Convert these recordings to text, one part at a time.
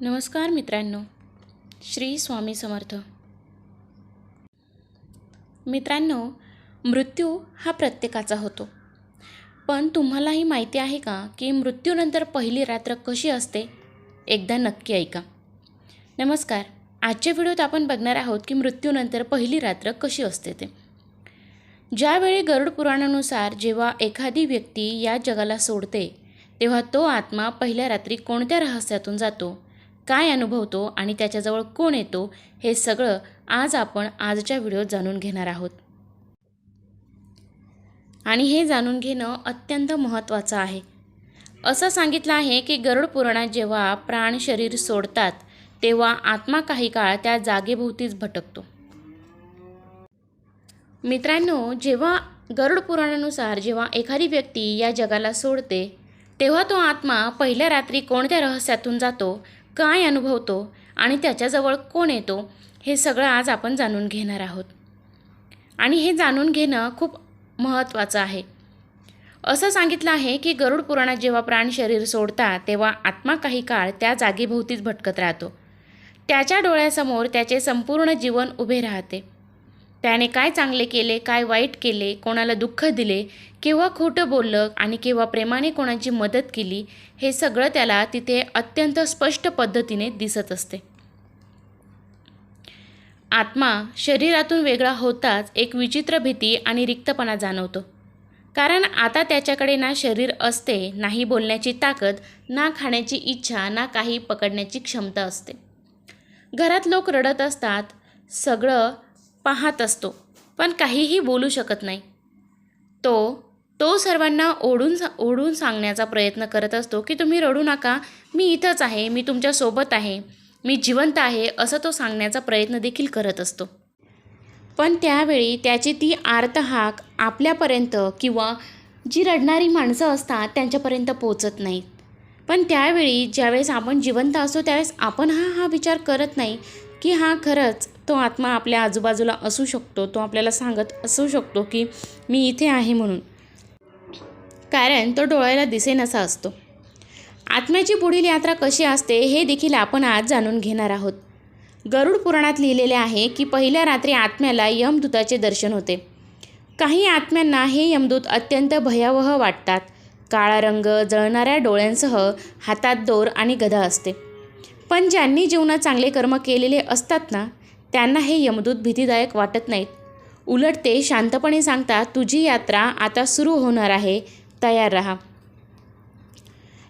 नमस्कार मित्रांनो श्री स्वामी समर्थ. मित्रांनो मृत्यू हा प्रत्येकाचा होतो. पण तुम्हालाही माहिती आहे का की मृत्यूनंतर पहिली रात्र कशी असते? एकदा नक्की ऐका. नमस्कार आजच्या व्हिडिओत आपण बघणार आहोत की मृत्यूनंतर पहिली रात्र कशी असते ते. ज्यावेळी गरुड पुराणानुसार जेव्हा एखादी व्यक्ती या जगाला सोडते तेव्हा तो आत्मा पहिल्या रात्री कोणत्या रहस्यातून जातो? काय अनुभवतो आणि त्याच्याजवळ कोण येतो हे सगळं आज आपण आजच्या व्हिडिओत जाणून घेणार आहोत. आणि हे जाणून घेणं अत्यंत महत्त्वाचं आहे. असं सांगितलं आहे की गरुड पुराणात जेव्हा प्राण शरीर सोडतात तेव्हा आत्मा काही काळ त्या जागेभोवतीच भटकतो. मित्रांनो जेव्हा गरुड पुराणानुसार जेव्हा एखादी व्यक्ती या जगाला सोडते तेव्हा तो आत्मा पहिल्या रात्री कोणत्या रहस्यातून जातो काय अनुभवतो आणि त्याच्याजवळ कोण येतो हे सगळं आज आपण जाणून घेणार आहोत. आणि हे जाणून घेणं खूप महत्त्वाचं आहे. असं सांगितलं आहे की गरुड पुराणात जेव्हा प्राण शरीर सोडतात तेव्हा आत्मा काही काळ त्या जागेभोवतीच भटकत राहतो. त्याच्या डोळ्यासमोर त्याचे संपूर्ण जीवन उभे राहते. त्याने काय चांगले केले काय वाईट केले कोणाला दुःख दिले केव्हा खोटं बोललं आणि केव्हा प्रेमाने कोणाची मदत केली हे सगळं त्याला तिथे अत्यंत स्पष्ट पद्धतीने दिसत असते. आत्मा शरीरातून वेगळा होताच एक विचित्र भीती आणि रिक्तपणा जाणवतो. कारण आता त्याच्याकडे ना शरीर असते नाही बोलण्याची ताकद ना खाण्याची इच्छा ना काही पकडण्याची क्षमता असते. घरात लोक रडत असतात सगळं पाहत असतो पण काहीही बोलू शकत नाही. तो तो सर्वांना ओढून सा ओढून सांगण्याचा प्रयत्न करत असतो की तुम्ही रडू नका मी इथंच आहे मी तुमच्यासोबत आहे मी जिवंत आहे असं तो सांगण्याचा प्रयत्न देखील करत असतो. पण त्यावेळी त्याची ती आर्तहाक आपल्यापर्यंत किंवा जी रडणारी माणसं असतात त्यांच्यापर्यंत पोचत नाहीत पण त्यावेळी ज्यावेळेस आपण जिवंत असतो त्यावेळेस आपण हा हा विचार करत नाही की हा खरंच तो आत्मा आपल्या आजूबाजूला असू शकतो तो आपल्याला सांगत असू शकतो की मी इथे आहे म्हणून. कारण तो डोळ्याला दिसेनसा असतो. आत्म्याची पुढील यात्रा कशी असते हे देखील आपण आज जाणून घेणार आहोत. गरुड पुराणात लिहिलेले आहे की पहिल्या रात्री आत्म्याला यमदूताचे दर्शन होते. काही आत्म्यांना हे यमदूत अत्यंत भयावह वाटतात. काळा रंग जळणाऱ्या डोळ्यांसह हातात दोर आणि गधा असते. पण ज्यांनी जीवनात चांगले कर्म केलेले असतात ना त्यांना हे यमदूत भीतीदायक वाटत नाहीत. उलट ते शांतपणे सांगतात तुझी यात्रा आता सुरू होणार आहे तयार राहा.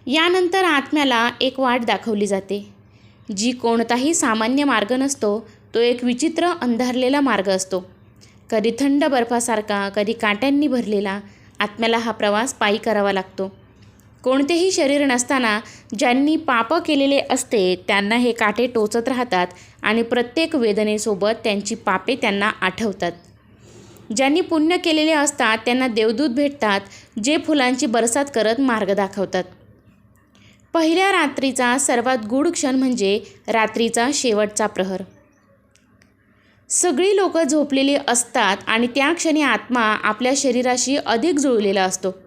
यानंतर आत्म्याला एक वाट दाखवली जाते. जी कोणताही सामान्य मार्ग नसतो तो एक विचित्र अंधारलेला मार्ग असतो. कधी थंड बर्फासारखा कधी काट्यांनी भरलेला आत्म्याला हा प्रवास पायी करावा लागतो. कोणतेही शरीर नसताना ज्यांनी पाप केलेले असते त्यांना हे काटे टोचत राहतात आणि प्रत्येक वेदनेसोबत त्यांची पापे त्यांना आठवतात. ज्यांनी पुण्य केलेले असतात त्यांना देवदूत भेटतात जे फुलांची बरसात करत मार्ग दाखवतात. पहिल्या रात्रीचा सर्वात गूढ क्षण म्हणजे रात्रीचा शेवटचा प्रहर. सगळी लोकं झोपलेली असतात आणि त्या क्षणी आत्मा आपल्या शरीराशी अधिक जुळलेला असतो.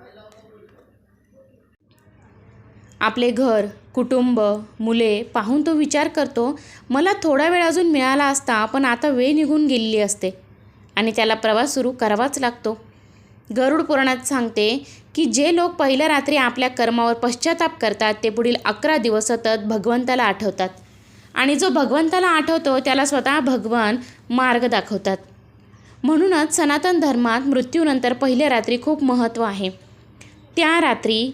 आपले घर कुटुंब मुले पाहून तो विचार करतो मला थोडा वेळ अजून मिळाला असता पण आता वेळ निघून गेलेली असते. आणि त्याला प्रवास सुरू करावाच लागतो. गरुड पुराणात सांगते की जे लोक पहिल्या रात्री आपल्या कर्मावर पश्चाताप करतात ते पुढील अकरा दिवस सतत भगवंताला आठवतात. आणि जो भगवंताला आठवतो त्याला स्वतः भगवान मार्ग दाखवतात. म्हणूनच सनातन धर्मात मृत्यूनंतर पहिल्या रात्री खूप महत्त्व आहे. त्या रात्री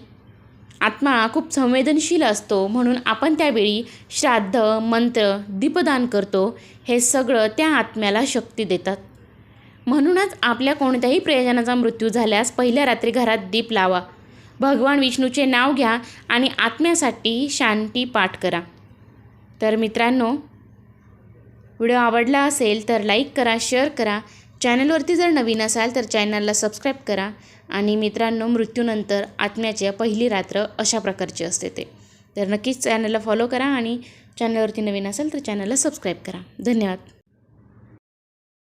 आत्मा खूप संवेदनशील असतो म्हणून आपण त्यावेळी श्राद्ध मंत्र दीपदान करतो. हे सगळं त्या आत्म्याला शक्ती देतात. म्हणूनच आपल्या कोणत्याही प्रयोजनाचा मृत्यू झाल्यास पहिल्या रात्री घरात दीप लावा. भगवान विष्णूचे नाव घ्या आणि आत्म्यासाठी शांती पाठ करा. तर मित्रांनो व्हिडिओ आवडला असेल तर लाईक करा शेअर करा चॅनलवरती जर नवीन असाल तर चॅनलला सबस्क्राईब करा आणि मित्रांनो मृत्यूनंतर आत्म्याची पहिली रात्र अशा प्रकारची असते ते. तर नक्कीच चॅनलला फॉलो करा आणि चॅनलवरती नवीन असेल तर चॅनलला सबस्क्राईब करा. धन्यवाद.